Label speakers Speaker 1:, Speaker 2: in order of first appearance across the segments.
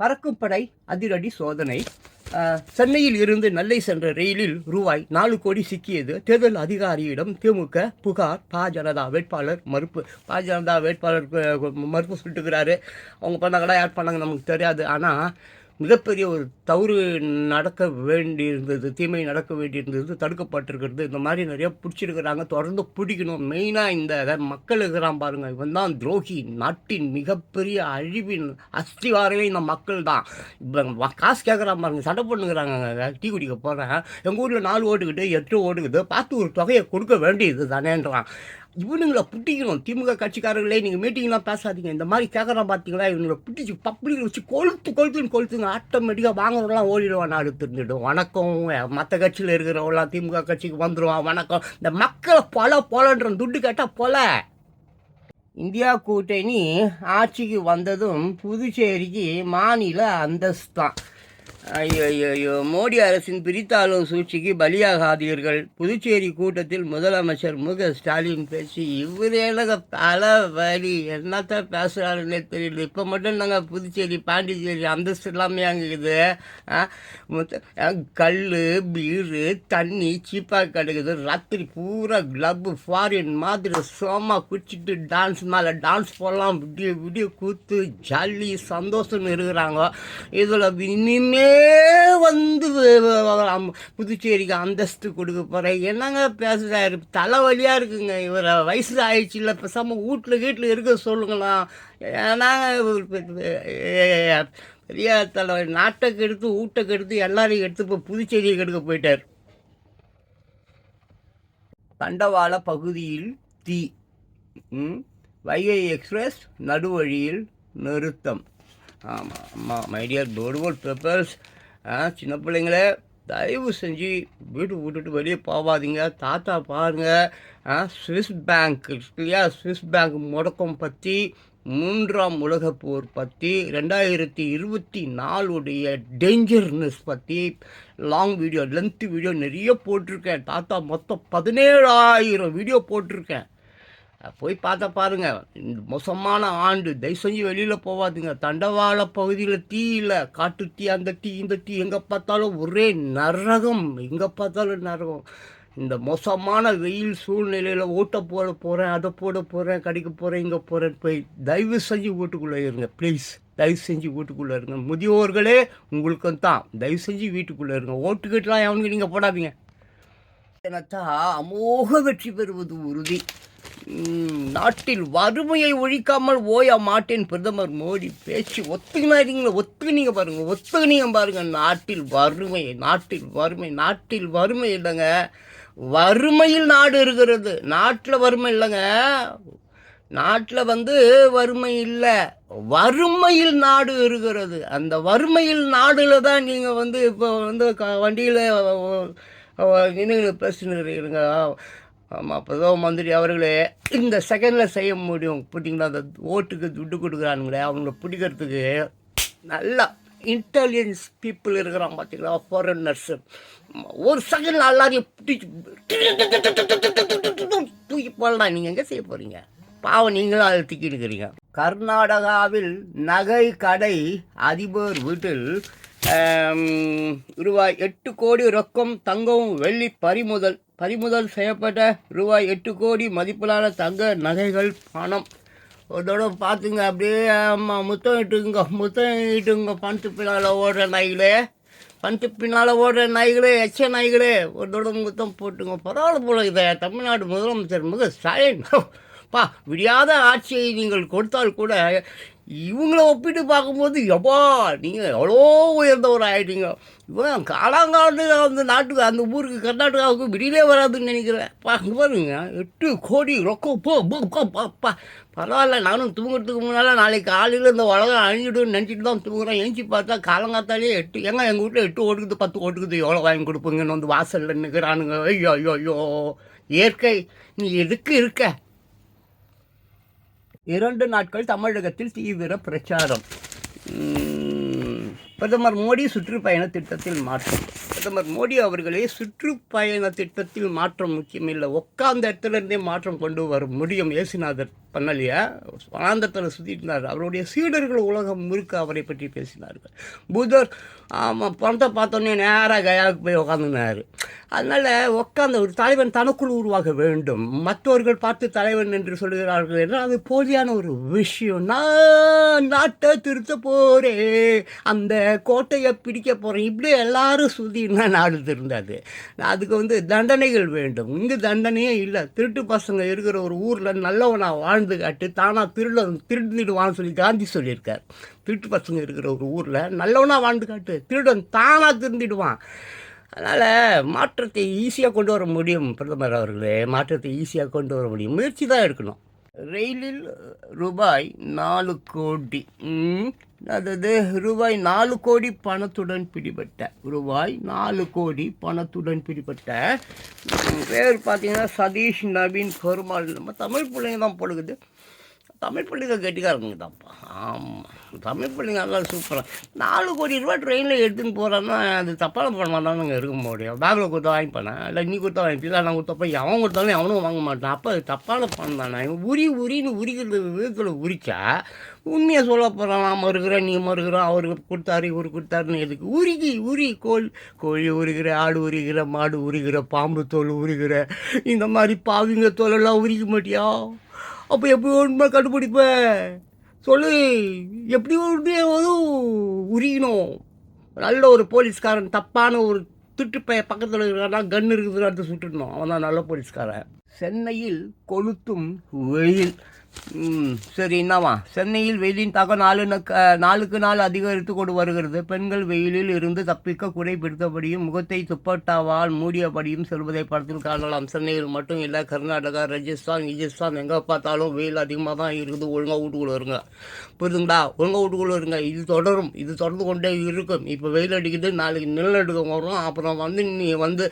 Speaker 1: பறக்கும் படை அதிரடி சோதனை. சென்னையில் இருந்து நெல்லை சென்ற ரயிலில் ரூபாய் நாலு கோடி சிக்கியது. தேர்தல் அதிகாரியிடம் திமுக புகார். பா ஜனதா வேட்பாளர் மறுப்பு. பா ஜனதா வேட்பாளர் மறுப்பு சொல்லிட்டுக்கிறாரு அவங்க பண்ணாங்களா யார் பண்ணாங்க நமக்கு தெரியாது. ஆனால் மிகப்பெரிய ஒரு தவறு நடக்க வேண்டியிருந்தது தீமை நடக்க வேண்டியிருந்தது தடுக்கப்பட்டிருக்கிறது. இந்த மாதிரி நிறைய பிடிச்சிருக்கிறாங்க. தொடர்ந்து பிடிக்கணும். மெயினாக இந்த மக்கள் இருக்கிறான் பாருங்கள் இவன் தான் துரோகி. நாட்டின் மிகப்பெரிய அழிவின் அஸ்திவாரமே இந்த மக்கள் தான். இப்போ காசு கேட்குறான் பாருங்கள் சண்டை பண்ணுங்கிறாங்க டீ குடிக்க போகிறேன் எங்கள் ஊரில் நாலு ஓட்டுக்கிட்டு எட்டு ஓட்டுக்குது பார்த்து ஒரு தொகையை கொடுக்க வேண்டியது தானேன்றான் இவனுங்களை பிடிக்கணும் திமுக கட்சிக்காரர்களே நீங்கள் மீட்டிங்லாம் பேசாதீங்க. இந்த மாதிரி கேட்குறான் பார்த்தீங்களா இவங்களை பிடிச்சி பப்ளிக் வச்சு கொளுத்து கொளுத்துன்னு கொளுத்துங்க. ஆட்டோமேட்டிக்காக வாங்குறவங்களாம் ஓடிடுவான் நாடு திருந்துடும் வணக்கம். மற்ற கட்சியில் இருக்கிறவங்களாம் திமுக கட்சிக்கு வந்துடுவான் வணக்கம். இந்த மக்களை பொல பொலன்ற துட்டு கேட்டால் பொல. இந்தியா கூட்டணி ஆட்சிக்கு வந்ததும் புதுச்சேரிக்கு மாநில அந்தஸ்து தான் ஐயோ ஐயோ, மோடி அரசின் பிரித்தாளும் சூழ்ச்சிக்கு பலியாகாதீர்கள். புதுச்சேரி கூட்டத்தில் முதலமைச்சர் மு க ஸ்டாலின் பேசி இவர் எனக்கு பல வழி என்னத்த பேசுகிறாருன்னே தெரியல. இப்போ மட்டும் நாங்கள் புதுச்சேரி பாண்டிச்சேரி அந்தஸ்து எல்லாமே அங்கே கல் பீரு தண்ணி சீப்பாக கிடைக்குது. ராத்திரி பூரா கிளப்பு ஃபாரின் மாதிரி சோமா குடிச்சிட்டு டான்ஸ் மேலே டான்ஸ் போடலாம். விடிய விடிய கூத்து ஜாலி சந்தோஷம் இருக்கிறாங்க. இதில் இனிமே வந்து புதுச்சேரிக்கு அந்தஸ்து கொடுக்க போகிறேன் என்னங்க பேசுகிறாரு தலைவலியாக இருக்குங்க. இவரை வயசு ஆயிடுச்சு இல்லை பேசாமல் வீட்டில் வீட்டில் இருக்க சொல்லுங்களாம். ஏன்னா இவர் பெரிய தலைவர் நாட்டை கெடுத்து ஊட்டை கெடுத்து எல்லாரையும் எடுத்து இப்போ புதுச்சேரியை கெடுக்க போயிட்டார். தண்டவாள பகுதியில் தீ வைகை எக்ஸ்பிரஸ் நடுவழியில் நிறுத்தம். ஆமாம் ஆமாம் மைடியர் போர்டுபோர்ட் பேப்பர்ஸ் சின்ன பிள்ளைங்களே தயவு செஞ்சு வீட்டு விட்டுட்டு வெளியே போகாதீங்க. தாத்தா பாருங்கள் சுவிஸ் பேங்க் இல்லையா? ஸ்விஸ் பேங்க் முடக்கம் பற்றி மூன்றாம் உலகப் போர் பற்றி ரெண்டாயிரத்தி இருபத்தி நாலுடைய டேஞ்சர்னஸ் பற்றி லாங் வீடியோ லென்த் வீடியோ நிறைய போட்டிருக்கேன். தாத்தா மொத்தம் பதினேழாயிரம் வீடியோ போட்டிருக்கேன். போய் பார்த்தா பாருங்க. இந்த மோசமான ஆண்டு. தயவு செஞ்சு வெளியில் போகாதுங்க தண்டவாள பகுதியில் டீ இல்லை. காட்டு தீ அந்த டீ இந்த டீ எங்கே பார்த்தாலும் ஒரே நரகம். எங்கே பார்த்தாலும் நரகம். இந்த மோசமான வெயில் சூழ்நிலையில் ஓட்ட போட போகிறேன் அதை போட போகிறேன் கடிக்க போகிறேன் இங்கே போகிறேன் போய் தயவு செஞ்சு வீட்டுக்குள்ளே இருங்க. ப்ளீஸ் தயவு செஞ்சு வீட்டுக்குள்ளே இருங்க. முதியோர்களே உங்களுக்கும் தான். தயவு செஞ்சு வீட்டுக்குள்ளே இருங்க. ஓட்டுக்கிட்டலாம் அவனுக்கு நீங்கள் போடாதீங்க. எனத்தா அமோக வெற்றி பெறுவது உறுதி. நாட்டில் வறுமையை ஒழிக்காமல் ஓய மாட்டேன் பிரதமர் மோடி பேச்சு ஒத்துக்கினாருங்களா ஒத்துக்கினீங்க பாருங்க ஒத்துக்கினீங்க பாருங்க. நாட்டில் வறுமை நாட்டில் வறுமை நாட்டில் வறுமை இல்லைங்க. வறுமையில் நாடு இருக்கிறது. நாட்டில் வறுமை இல்லைங்க. நாட்டில் வந்து வறுமை இல்லை. வறுமையில் நாடு இருக்கிறது. அந்த வறுமையில் நாடில் தான் நீங்கள் வந்து இப்போ வந்து க வண்டியில் நின்று பேசினுக்கிறீங்க ஆமாம் பிரதம மந்திரி அவர்களே இந்த செகண்டில் செய்ய முடியும். பிடிங்களா அந்த ஓட்டுக்கு துட்டு கொடுக்குறானுங்களே அவங்கள பிடிக்கிறதுக்கு நல்லா இன்டெலிஜென்ஸ் பீப்புள் இருக்கிறான் பார்த்தீங்களா ஃபாரினர்ஸு ஒரு செகண்ட் எல்லாரையும் பிடிச்சி தூக்கி போடலாம் நீங்கள் எங்கே செய்ய போகிறீங்க பாவம் நீங்களும் அதை திக்கி இருக்கிறீங்க. கர்நாடகாவில் நகை கடை அதிபர் வீட்டில் ரூபாய் எட்டு கோடி ரொக்கம் தங்கவும் வெள்ளி பறிமுதல் பறிமுதல் செய்யப்பட்ட ரூபாய் எட்டு கோடி மதிப்பிலான தங்க நகைகள் பணம். ஒரு தடவை பார்த்துங்க அப்படியே ஆமாம் முத்தம் இட்டுங்க முத்தம் இட்டுங்க பணத்து பின்னால் ஓடுற நாய்களே பணத்து பின்னால் ஓடுற நாய்களே எச்ச நாய்களே ஒரு தடவை முத்தம் போட்டுங்க. பரவாயில்ல போல இதை தமிழ்நாடு முதலமைச்சர் முக ஸ்டாலின். பா விடியாத ஆட்சியை நீங்கள் கொடுத்தால் கூட இவங்கள ஒப்பிட்டு பார்க்கும்போது எப்பா நீங்கள் எவ்வளோ உயர்ந்தவர் ஆகிட்டீங்க இவன் காலாங்காலத்து அந்த நாட்டுக்கு அந்த ஊருக்கு கர்நாடகாவுக்கு வெளியிலே வராதுன்னு நினைக்கிறேன். பாருங்க பாருங்க. எட்டு கோடி ரொக்கம். போ போ, பா, பரவாயில்ல நானும் தூங்குறதுக்கு முன்னால் நாளைக்கு காலையில் இந்த உலகம் அழிஞ்சிடுன்னு நினச்சிட்டு தான் தூங்குறேன். எழுச்சி பார்த்தா காலங்காத்தாலே எட்டு ஏங்க எங்கள் வீட்டில் எட்டு ஓட்டுக்குது பத்து ஓட்டுக்குது. எவ்வளோ வாங்கி கொடுப்பீங்கன்னு வந்து வாசலில் நிற்கிறானுங்க ஐயோ ஐயோ ஐயோ இயற்கை நீ எதுக்கு இருக்க? இரண்டு நாட்கள் தமிழகத்தில் தீவிர பிரச்சாரம். பிரதமர் மோடி சுற்றுப்பயண திட்டத்தில் மாற்றம். பிரதமர் மோடி அவர்களே சுற்றுப்பயண திட்டத்தில் மாற்றம் முக்கியமில்லை. உட்காந்த இடத்துல இருந்தே மாற்றம் கொண்டு வர முடியும். ஏசுநாதர் பண்ணலையா? வனாந்தத்தில் சுற்றிட்டு இருந்தார். அவருடைய சீடர்கள் உலகம் முழுக்க அவரை பற்றி பேசினார்கள். புதர் ஆமாம் பணத்தை பார்த்தோன்னே நேராக கயாவுக்கு போய் உட்காந்துனார் அதனால் உட்காந்த ஒரு தலைவன் தனக்குள் உருவாக வேண்டும். மற்றவர்கள் பார்த்து தலைவன் என்று சொல்கிறார்கள் என்றால் அது போலியான ஒரு விஷயம். நான் நாட்டை திருத்த போகிறேன் அந்த கோட்டையை பிடிக்க போகிறோம் இப்படி எல்லாரும் சுதினா நாடு திருந்தாது. அதுக்கு வந்து தண்டனைகள் வேண்டும். இங்கே தண்டனையே இல்லை. திருட்டு பசங்க இருக்கிற ஒரு ஊரில் நல்லவனாக வாழ்ந்து காட்டு தானாக திருட திருடிடுவான்னு சொல்லி காந்தி சொல்லியிருக்கார். திருட்டு பசங்க இருக்கிற ஒரு ஊரில் நல்லவனாக வாழ்ந்து காட்டு திருடன் தானாக திருந்திடுவான். அதனால் மாற்றத்தை ஈஸியாக கொண்டு வர முடியும் பிரதமர் அவர்களே. மாற்றத்தை ஈஸியாக கொண்டு வர முடியும். முயற்சி தான் எடுக்கணும். ரயிலில் ரூபாய் நாலு கோடி. அதாவது ரூபாய் நாலு கோடி பணத்துடன் பிடிபட்ட ரூபாய் நாலு கோடி பணத்துடன் பிடிபட்ட பேர் பார்த்தீங்கன்னா சதீஷ் நவீன் பெருமாள் நம்ம தமிழ் பிள்ளைங்க தான் பொழுகுது தமிழ் பிள்ளைங்க கெட்டிக்காரங்க தான்ப்பா. ஆமாம் தமிழ் பிள்ளைங்க நல்லா சூப்பராக நாலு கோடி ரூபா ட்ரெயினில் எடுத்துன்னு போகிறான்னா அது தப்பான பணமாக தான் நாங்கள் இருக்க முடியும் பேக்கில் கொடுத்தா வாங்கிப்பேன்? இல்லை நீ கொடுத்தா வாங்கிப்பீங்க நான் கொடுத்தப்ப அவன் கொடுத்தாலும் அவனும் வாங்க மாட்டான். அப்போ அது தப்பான பணம் தானே இவன் உரி உரின்னு உரிக்கிறது விதத்தில் உரிச்சா உண்மையை சொல்ல போகிறான் நான் மறுக்கிறேன் நீ மறுக்கிறோம் அவருக்கு கொடுத்தாரு இவர் கொடுத்தாருன்னு எதுக்கு? உருகி உரி கோழி கோழி உருகிற ஆடு உரிகிற மாடு உரிகிற பாம்பு தோல் உரிக்கிற இந்த மாதிரி பாவிங்க தோலெல்லாம் உரிக்க மாட்டியா? அப்போ எப்படி உண்மை கண்டுபிடிப்ப? சொல்லு. எப்படி வந்து உரியணும் நல்ல ஒரு போலீஸ்காரன் தப்பான ஒரு திட்டுப்பைய பக்கத்தில் இருக்கிறான் கன் இருக்குதுன்னு அடுத்து சுட்டுடணும். அவன் தான் நல்ல போலீஸ்காரன். சென்னையில் கொளுத்தும் வெயில். சரி என்னவா சென்னையில் வெயிலின் தாக்கம் நாலு நாளுக்கு நாள் அதிகரித்து கொண்டு வருகிறது. பெண்கள் வெயிலில் இருந்து தப்பிக்க குடை பிடித்தபடியும் முகத்தை துப்பட்டாவால் மூடியபடியும் செல்வதை படத்தில் காணலாம். சென்னையில் மட்டும் இல்லை கர்நாடகா ராஜஸ்தான் ராஜஸ்தான் எங்கே பார்த்தாலும் வெயில் அதிகமாக தான் இருக்குது. ஒழுங்காக வீட்டுக்குள்ளே இருங்க. புரியுதுங்களா ஒழுங்காக வீட்டுக்குள்ளே இருங்க. இது தொடரும். இது தொடர்ந்து கொண்டே இருக்கும். இப்போ வெயில் அடிக்குது நாளைக்கு நிலநடுக்கம் வரும். அப்புறம் வந்து நீ வந்து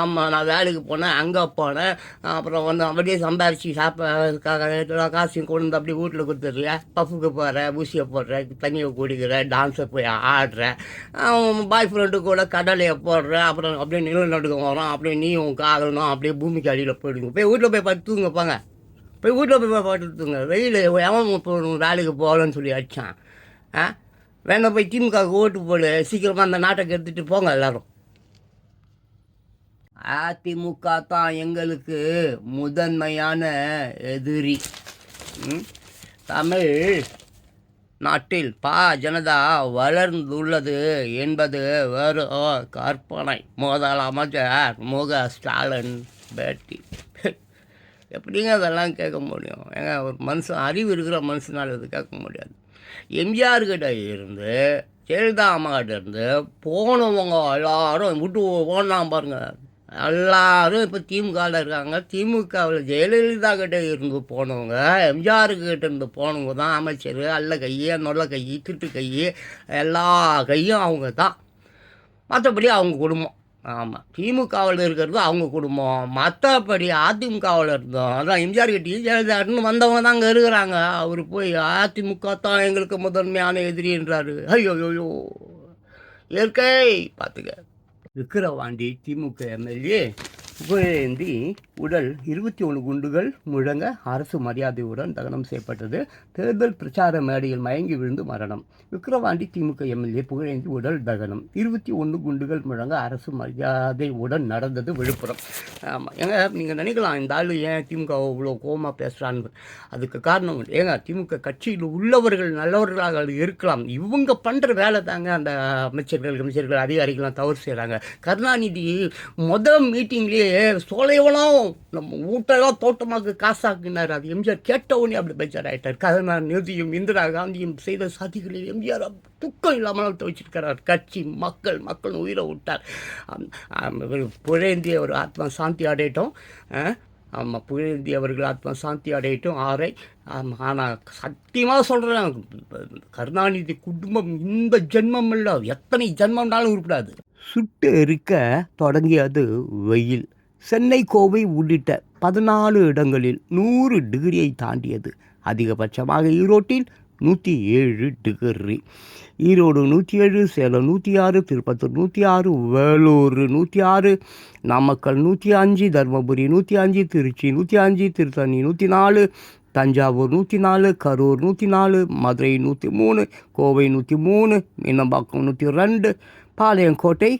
Speaker 1: ஆமாம் நான் வேலைக்கு போனேன் அங்கே போனேன். அப்புறம் வந்து அப்படியே சம்பாரிச்சு சாப்ப காசையும் கொண்டு வந்து அப்படியே வீட்டில் கொடுத்துட்ற பஃபுக்கு போகிற ஊசியை போடுற தண்ணியை குடிக்கிற டான்ஸை போய் ஆடுற பாய் ஃப்ரெண்டு கூட கடலையை போடுற அப்புறம் அப்படியே நிலநடுக்கம் வரும் அப்படியே நீ உன் காகணும் அப்படியே பூமிக்கு அடியில் போயிடுங்க. போய் வீட்டில் போய் பார்த்து தூங்கப்பாங்க போய் வீட்டில் போய் பார்த்து தூங்க. வெயில் எவன் இப்போ வேலைக்கு போகலன்னு சொல்லி அடித்தான் ஆ? வேணா போய் திமுக ஓட்டு போடு. சீக்கிரமாக அந்த நாட்டை கெடுத்துட்டு போங்க எல்லாரும். அதிமுக தான் எங்களுக்கு முதன்மையான எதிரி. தமிழ் நாட்டில் பா ஜனதா வளர்ந்துள்ளது என்பது வேறு கற்பனை. முதலமைச்சர் முக ஸ்டாலின் பேட்டி. எப்படிங்க அதெல்லாம் கேட்க முடியும்? ஏங்க ஒரு மனுஷன் அறிவு இருக்கிற மனுஷனால் இது கேட்க முடியாது. எம்ஜிஆர் கிட்ட இருந்து ஜெயலலிதா அம்மா இருந்து போனவங்க எல்லாரும் விட்டு போனான் பாருங்கள் எல்லாரும் இப்போ திமுகவில் இருக்காங்க. திமுகவில் ஜெயலலிதா கிட்டே இருந்து போனவங்க எம்ஜிஆர் இருந்து போனவங்க தான் அமைச்சர் அல்ல கை நொல்ல கை திட்டு கை எல்லா கையும் அவங்க தான். மற்றபடி அவங்க குடும்பம். ஆமாம் திமுகவில் இருக்கிறது அவங்க குடும்பம். மற்றபடி அதிமுகவில் இருந்தோம். அதான் எம்ஜிஆர் கிட்டே ஜெயலலிதாருன்னு வந்தவங்க தான் அங்கே இருக்கிறாங்க. அவர் போய் அதிமுக தான் எங்களுக்கு முதன்மையான எதிரின்றாரு ஐயோ ஐயோ இயற்கை பார்த்துக்க விக்கிரவாண்டி திமுக எம்எல்ஏ புகழேந்தி உடல் இருபத்தி ஒன்று குண்டுகள் முழங்க அரசு மரியாதையுடன் தகனம் செய்யப்பட்டது. தேர்தல் பிரச்சார மேடையில் மயங்கி விழுந்து மரணம். விக்கிரவாண்டி திமுக எம்எல்ஏ புகழேந்தி உடல் தகனம். இருபத்தி ஒன்று குண்டுகள் முழங்க அரசு மரியாதையுடன் நடந்தது விழுப்புரம். ஆமாம் ஏங்க நீங்கள் நினைக்கலாம் இந்த ஆள் ஏன் திமுக இவ்வளோ கோமா பேசுகிறான்னு அதுக்கு காரணம் ஏங்க திமுக கட்சியில் உள்ளவர்கள் நல்லவர்களாக இருக்கலாம். இவங்க பண்ணுற வேலை தாங்க அந்த அமைச்சர்கள் அமைச்சர்கள் அதிகாரிகள்லாம் தவறு செய்கிறாங்க கருணாநிதி முதல் மீட்டிங்லேயே சோலைவனம் நம்ம வீட்டெல்லாம் தோட்டமாக்கு காசாக்குனார். அது எம்ஜிஆர் கேட்டவுடனே அப்படி பேச்சார். ஆயிட்டார். நிதியும் இந்திரா காந்தியும் செய்த சதிகளில் எம்ஜிஆர் துக்கம் இல்லாமல் துவச்சிருக்கிறார் கட்சி மக்கள் மக்கள் உயிரை விட்டார். ஆம், புழேந்திய ஒரு ஆத்மா சாந்தி அடையட்டும். ஆமாம் புழேந்தி அவர்கள் ஆத்மா சாந்தி அடையட்டும். ஆரை ஆமாம் ஆனால் சத்தியமாக சொல்கிறேன் கருணாநிதி குடும்பம் இந்த ஜென்மம் இல்லை. எத்தனை ஜென்மம்னாலும் உருப்படாது. சுட்டு இருக்க தொடங்கியது வெயில். சென்னை கோவை உள்ளிட்ட பதினாலு இடங்களில் நூறு டிகிரியை தாண்டியது. அதிகபட்சமாக ஈரோட்டில் நூற்றி ஏழு டிகிரி. ஈரோடு நூற்றி ஏழு சேலம் நூற்றி ஆறு திருப்பத்தூர் நூற்றி ஆறு வேலூர் நூற்றி ஆறு நாமக்கல் நூற்றி அஞ்சு தருமபுரி நூற்றி அஞ்சு திருச்சி நூற்றி அஞ்சு திருத்தணி நூற்றி நாலு தஞ்சாவூர் நூற்றி நாலு கரூர் நூற்றி நாலு மதுரை நூற்றி மூணு கோவை நூற்றி மூணு மீனம்பாக்கம் நூற்றி ரெண்டு பாளையங்கோட்டை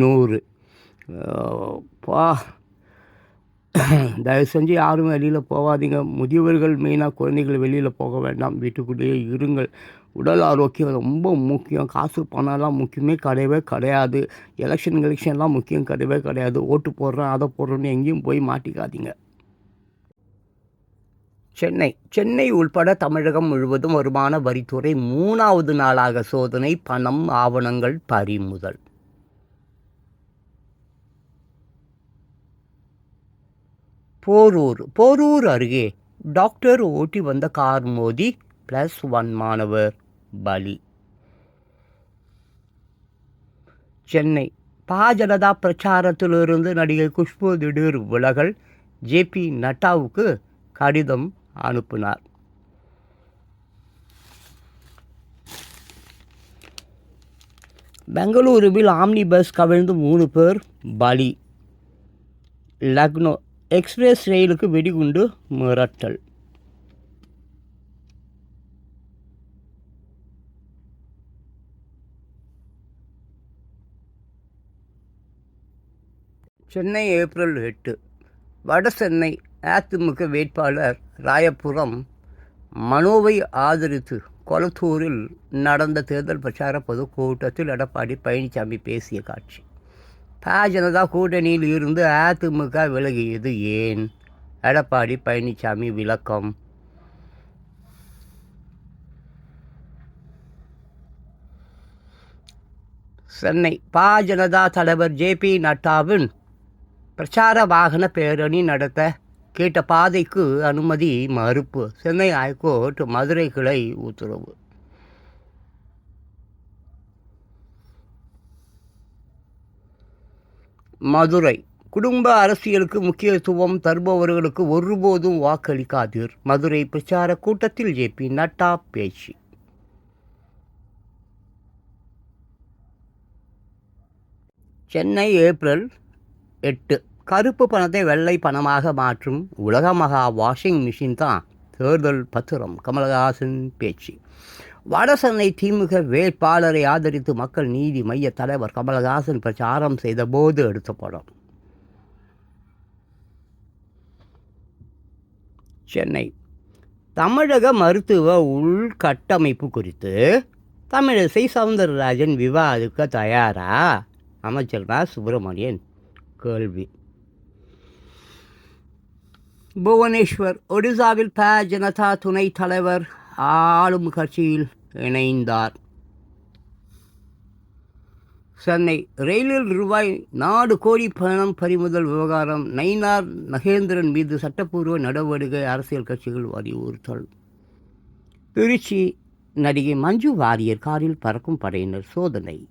Speaker 1: நூறு. பா. தயவு செஞ்சு யாரும் வெளியில் போகாதீங்க. முதியவர்கள் மெயினாக குழந்தைகள் வெளியில் போக வேண்டாம். வீட்டுக்குள்ளேயே இருங்கள். உடல் ஆரோக்கியம் ரொம்ப முக்கியம். காசு பணம்லாம் முக்கியமே கிடையவே கிடையாது. எலெக்ஷன் எலெக்ஷன்லாம் முக்கியம் கிடையவே கிடையாது. ஓட்டு போடுறேன் அதை போடுறேன்னு எங்கேயும் போய் மாட்டிக்காதீங்க. சென்னை. சென்னை உள்பட தமிழகம் முழுவதும் வருமான வரித்துறை மூணாவது நாளாக சோதனை பணம் ஆவணங்கள் பறிமுதல். போரூர். போரூர் அருகே டாக்டர் ஓட்டி வந்த கார் மோதி பிளஸ் ஒன் மாணவர் பலி. சென்னை பாஜனதா பிரச்சாரத்திலிருந்து நடிகை குஷ்பு திடீர் விலகல். ஜேபி நட்டாவுக்கு கடிதம் அனுப்பினார். பெங்களூருவில் ஆம்னி பஸ் கவிழ்ந்து மூணு பேர் பலி. லக்னோ எக்ஸ்பிரஸ் ரயிலுக்கு வெடிகுண்டு மிரட்டல். சென்னை ஏப்ரல் எட்டு. வட சென்னை அதிமுக வேட்பாளர் ராயபுரம் மனோவை ஆதரித்து கொளத்தூரில் நடந்த தேர்தல் பிரச்சார பொதுக்கூட்டத்தில் எடப்பாடி பழனிசாமி பேசிய காட்சி. பாஜனதா கூட்டணியில் இருந்து அதிமுக விலகியது ஏன்? எடப்பாடி பழனிசாமி விளக்கம். சென்னை பா ஜனதா தலைவர் ஜேபி நட்டாவின் பிரச்சார வாகன பேரணி நடத்த கேட்ட பாதைக்கு அனுமதி மறுப்பு. சென்னை ஹைகோர்ட் மதுரை கிளை உத்தரவு. மதுரை. குடும்ப அரசியலுக்கு முக்கியத்துவம் தருபவர்களுக்கு ஒருபோதும் வாக்களிக்காதீர். மதுரை பிரச்சார கூட்டத்தில் ஜேபி நட்டா பேச்சு. சென்னை ஏப்ரல் எட்டு. கருப்பு பணத்தை வெள்ளை பணமாக மாற்றும் உலக மகா வாஷிங் மிஷின் தான் தேர்தல் பத்திரம். கமலஹாசன் பேச்சு. வடசென்னை திமுக வேட்பாளரை ஆதரித்து மக்கள் நீதி மைய தலைவர் கமலஹாசன் பிரச்சாரம் செய்தபோது எடுத்த படம். சென்னை. தமிழக மருத்துவ உள்கட்டமைப்பு குறித்து தமிழிசை சவுந்தரராஜன் விவாதிக்க தயாரா? அமைச்சர் ரா சுப்பிரமணியன் கேள்வி. புவனேஸ்வர் ஒடிசாவில் ப. ஜனதா துணைத் தலைவர் ஆளும் கட்சியில் இணைந்தார். சென்னை ரயிலில் ரூபாய் நாடு கோடி பணம் பறிமுதல் விவகாரம் நயினார் நகேந்திரன் மீது சட்டப்பூர்வ நடவடிக்கை அரசியல் கட்சிகள் வலியுறுத்தல். திருச்சி நடிகை மஞ்சு வாரியர் காரில் பறக்கும் படையினர் சோதனை.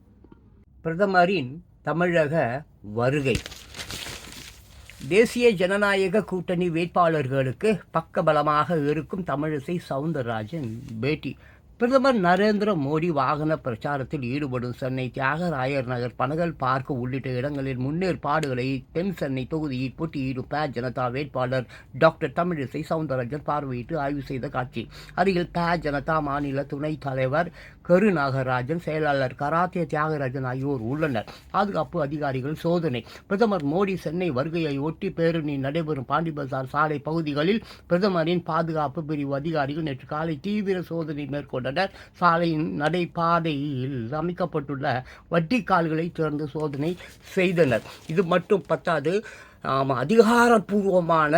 Speaker 1: பிரதமரின் தமிழக வருகை. தேசிய ஜனநாயக கூட்டணி வேட்பாளர்களுக்கு பக்கபலமாக இருக்கும் தமிழிசை சவுந்தரராஜன் பேட்டி. பிரதமர் நரேந்திர மோடி வாகன பிரச்சாரத்தில் ஈடுபடும் சென்னை தியாகராயர் நகர் பனகல் பார்க் உள்ளிட்ட இடங்களில் முன்னேற்பாடுகளை தென் சென்னை தொகுதியில் போட்டியிடும் ப ஜனதா வேட்பாளர் டாக்டர் தமிழிசை சவுந்தரராஜன் பார்வையிட்டு ஆய்வு செய்த காட்சி. அருகில் ப. ஜனதா மாநில துணைத் தலைவர் கருநாகராஜன் செயலாளர் கராத்தே தியாகராஜன் ஆகியோர் உள்ளனர். பாதுகாப்பு அதிகாரிகள் சோதனை. பிரதமர் மோடி சென்னை வருகையை ஒட்டி பேரணி நடைபெறும் பாண்டிபசார் சாலை பகுதிகளில் பிரதமரின் பாதுகாப்பு பிரிவு அதிகாரிகள் நேற்று காலை தீவிர சோதனை மேற்கொண்டனர். சாலையின் நடைபாதையில் அமைக்கப்பட்டுள்ள வட்டிக்கால்களை திறந்து சோதனை செய்தனர். இது மட்டும் பத்தாது ஆமாம் அதிகாரப்பூர்வமான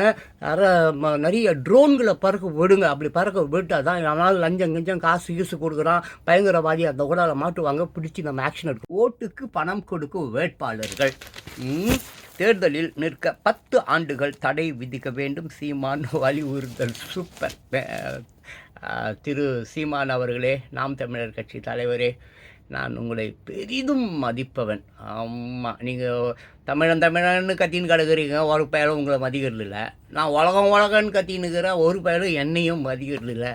Speaker 1: அற நிறைய ட்ரோன்களை பறக்க விடுங்க. அப்படி பறக்க விட்டால் தான் அவனால் லஞ்சம் கிஞ்சம் காசு கீசு கொடுக்குறான். பயங்கரவாதி அந்த உடலை மாட்டுவாங்க. பிடிச்சி நம்ம ஆக்ஷன் எடுக்கும். ஓட்டுக்கு பணம் கொடுக்கும் வேட்பாளர்கள். தேர்தலில் நிற்க பத்து ஆண்டுகள் தடை விதிக்க வேண்டும். சீமான் வலியுறுத்தல். சூப்பர். திரு சீமான் அவர்களே நாம் தமிழர் கட்சி தலைவரே நான் உங்களை பெரிதும் மதிப்பவன். ஆமாம் நீங்கள் தமிழன் தமிழன்னு கத்தின்னு கிடக்குறீங்க ஒரு பயலும் உங்களை மதிக்கிறது இல்லை நான் உலகம் உலகன்னு கத்தின்னு ஒரு பயலும் என்னையும் மதிக்கிறது இல்லை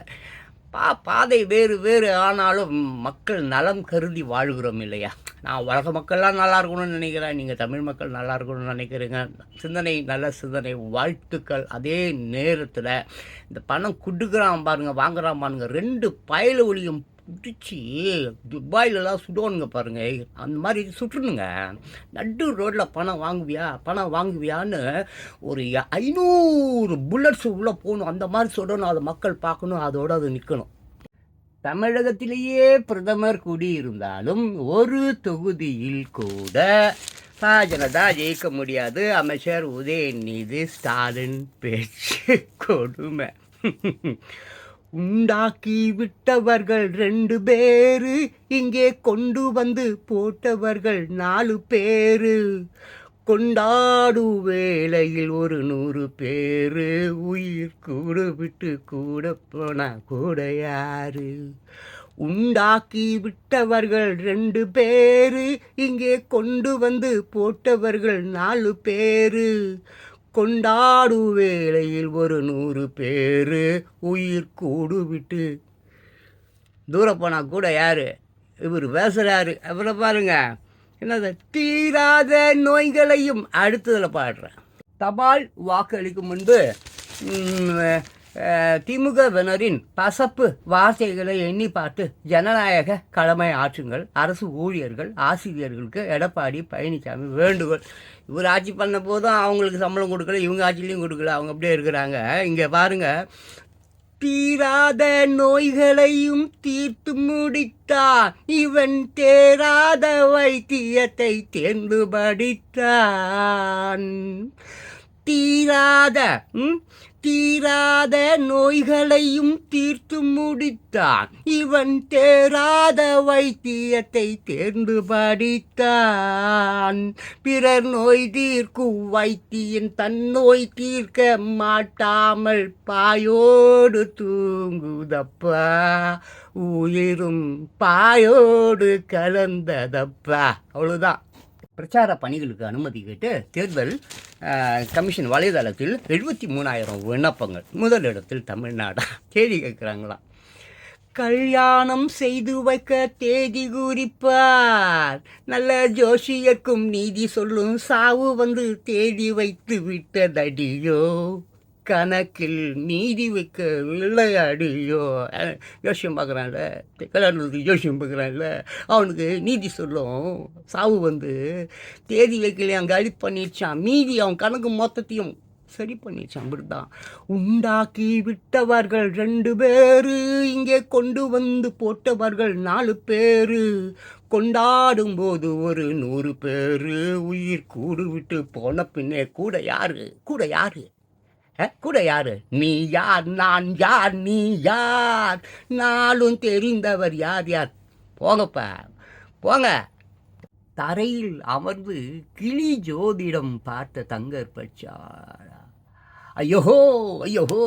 Speaker 1: பா பாதை வேறு வேறு ஆனாலும் மக்கள் நலம் கருதி வாழ்கிறோம் இல்லையா? நான் உலக மக்கள்லாம் நல்லா இருக்கணும்னு நினைக்கிறேன். நீங்கள் தமிழ் மக்கள் நல்லா இருக்கணும்னு நினைக்கிறீங்க. சிந்தனை நல்ல சிந்தனை வாழ்த்துக்கள் அதே நேரத்தில் இந்த பணம் குடுக்குறான் பாருங்க வாங்குறான் பாருங்க ரெண்டு பயல ஒளியும் பிடிச்சி துபாயிலலாம் சுடுவானுங்க பாருங்க. அந்த மாதிரி சுட்டுணுங்க நடு ரோட்டில் பணம் வாங்குவியா பணம் வாங்குவியான்னு ஒரு ஐநூறு புல்லட்ஸ் உள்ளே போகணும். அந்த மாதிரி சுடணும் அதை மக்கள் பார்க்கணும் அதோடு அது நிற்கணும் தமிழகத்திலேயே பிரதமர் குடியிருந்தாலும் ஒரு தொகுதியில் கூட ஜனதா ஜெயிக்க முடியாது. அமைச்சர் உதயநிதி ஸ்டாலின் பேச்சு கொடுமை. உண்டாக்கி விட்டவர்கள் ரெண்டு பேரு இங்கே கொண்டு வந்து போட்டவர்கள் நாலு பேரு. கொண்டாடும் வேளையில் ஒரு நூறு பேரு. உயிர் கூட விட்டு கூட போனா கூட யாரு? உண்டாக்கி விட்டவர்கள் ரெண்டு பேரு. இங்கே கொண்டு வந்து போட்டவர்கள் நாலு பேரு. கொண்டாடும் வேளையில் ஒரு நூறு பேரு. உயிர் கூடு விட்டு தூரம் போனால் கூட யாரு? இவர் பேசுகிறாரு அப்புறம் பாருங்க. என்னது? தீராத நோய்களையும் அடுத்ததில் பாடுறேன். தபால் வாக்களிக்கும் முன்பு ம், திமுகவினரின் பசப்பு வார்த்தைகளை எண்ணி பார்த்து ஜனநாயக கடமை ஆற்றுங்கள். அரசு ஊழியர்கள் ஆசிரியர்களுக்கு எடப்பாடி பழனிசாமி வேண்டுகோள். இவர் ஆட்சி பண்ண போதும் அவங்களுக்கு சம்பளம் கொடுக்கல இவங்க ஆட்சிலையும் கொடுக்கல. அவங்க அப்படியே இருக்கிறாங்க. இங்கே பாருங்க தீராத நோய்களையும் தீர்த்து முடித்தான் இவன் தேராத வைத்தியத்தை தேர்ந்து படித்தான். தீராத தீராத நோய்களையும் தீர்த்து முடித்தான். இவன் தேராத வைத்தியத்தை தேர்ந்து படித்தான். பிறர் நோய் தீர்க்கும் வைத்தியன் தன் நோய் தீர்க்க மாட்டாமல் பாயோடு தூங்குதப்பா. உயிரும் பாயோடு கலந்ததப்பா. அவ்வளோதான் பிரச்சார பணிகளுக்கு அனுமதி கேட்டு தேர்தல் கமிஷன் வலைதளத்தில் எழுபத்தி மூணாயிரம் விண்ணப்பங்கள். முதலிடத்தில் தமிழ்நாடா? தேதி கேட்குறாங்களாம். கல்யாணம் செய்து வைக்க தேதி குறிப்பார். நல்ல ஜோஷியர்க்கும் நீதி சொல்லும் சாவு வந்து தேதி வைத்து விட்டதடியோ? கணக்கில் நீதி வைக்க விளையாடியோ? யோசியம் பார்க்குறான்ல. கல்யாணத்துக்கு யோசியம் பார்க்குறான்ல. அவனுக்கு நீதி சொல்லும். சாவு வந்து தேதி வைக்கலையே அங்கே அடி பண்ணிடுச்சான் மீதி அவன் கணக்கு மொத்தத்தையும் சரி பண்ணிடுச்சான் அப்படிதான் உண்டாக்கி விட்டவர்கள் ரெண்டு பேரு இங்கே கொண்டு வந்து போட்டவர்கள் நாலு பேரு. கொண்டாடும் போது ஒரு நூறு பேரு. உயிர் கூடு விட்டு போன பின்னே கூட யாரு? கூட யாரு? கூட யாரு? நீ யார்? நான் யார்? நீ யார்? நாளும் தெரிந்தவர் யார் யார்? போங்கப்பா. போங்க. தரையில் அமர்ந்து கிளி ஜோதிடம் பார்த்த தங்கர் பச்சார் ஐயோஹோ ஐயோஹோ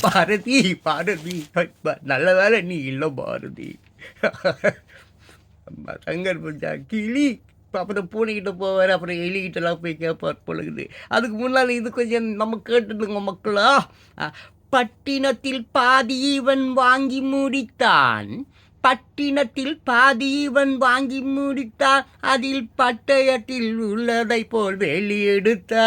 Speaker 1: பாரதி பாரதி. நல்ல வேலை நீ இல்லை பாரதி. தங்கர் பச்சா கிளி அப்புறம் பூனைக்கிட்ட போவார் அப்புறம் எலிகிட்டலாம் போய் கேட்பார் பொழுது. அதுக்கு முன்னால் இது கொஞ்சம் நம்ம கேட்டுடுங்க மக்களா. பட்டினத்தில் பாதி இவன் வாங்கி முடித்தான். பட்டினத்தில் பாதி இவன் வாங்கி முடித்தான் அதில் பட்டயத்தில் உள்ளதை போல் வெளியெடுத்தான்.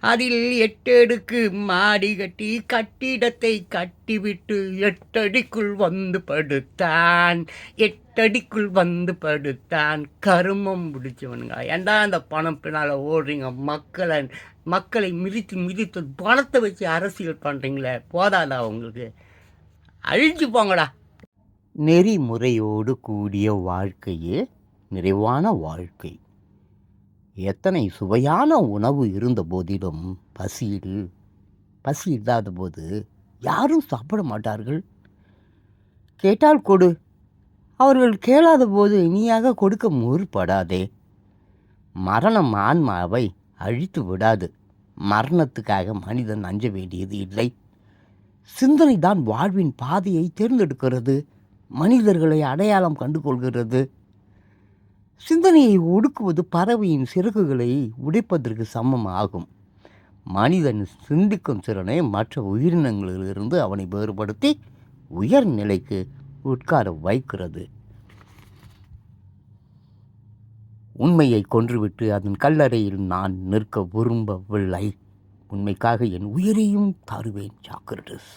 Speaker 1: அதில் எட்டடுக்கு மாடி கட்டி கட்டிடத்தை கட்டிவிட்டு எட்டடிக்குள் வந்து படுத்தான். எட்டடிக்குள் வந்து படுத்தான். கருமம் பிடிச்சவனுங்க. ஏன்டா அந்த பணம் பின்னால் ஓடுறீங்க? மக்களை மக்களை மிதித்து மிதித்து பணத்தை வச்சு அரசியல் பண்ணுறீங்களே போதாதா உங்களுக்கு? அழிஞ்சு போங்கடா நெறிமுறையோடு கூடிய வாழ்க்கையே நிறைவான வாழ்க்கை. எத்தனை சுவையான உணவு இருந்த போதிலும் பசியில் பசி இல்லாத போது யாரும் சாப்பிட மாட்டார்கள். கேட்டால் கொடு. அவர்கள் கேளாத போது இனியாக கொடுக்க முற்படாதே. மரணம் ஆன்மாவை அழித்து விடாது. மரணத்துக்காக மனிதன் அஞ்ச வேண்டியது இல்லை. சிந்தனை தான் வாழ்வின் பாதையை தேர்ந்தெடுக்கிறது மனிதர்களை அடையாளம் கண்டு கொள்கிறது சிந்தனையை ஒடுக்குவது பறவையின் சிறகுகளை உடைப்பதற்கு சமம் ஆகும். மனிதன் சிந்திக்கும் திறனை மற்ற உயிரினங்களிலிருந்து அவனை வேறுபடுத்தி உயர்நிலைக்கு உட்கார வைக்கிறது. உண்மையை கொன்றுவிட்டு அதன் கல்லறையில் நான் நிற்க விரும்பவில்லை. உண்மைக்காக என் உயிரையும் தருவேன் சாக்ரட்டிஸ்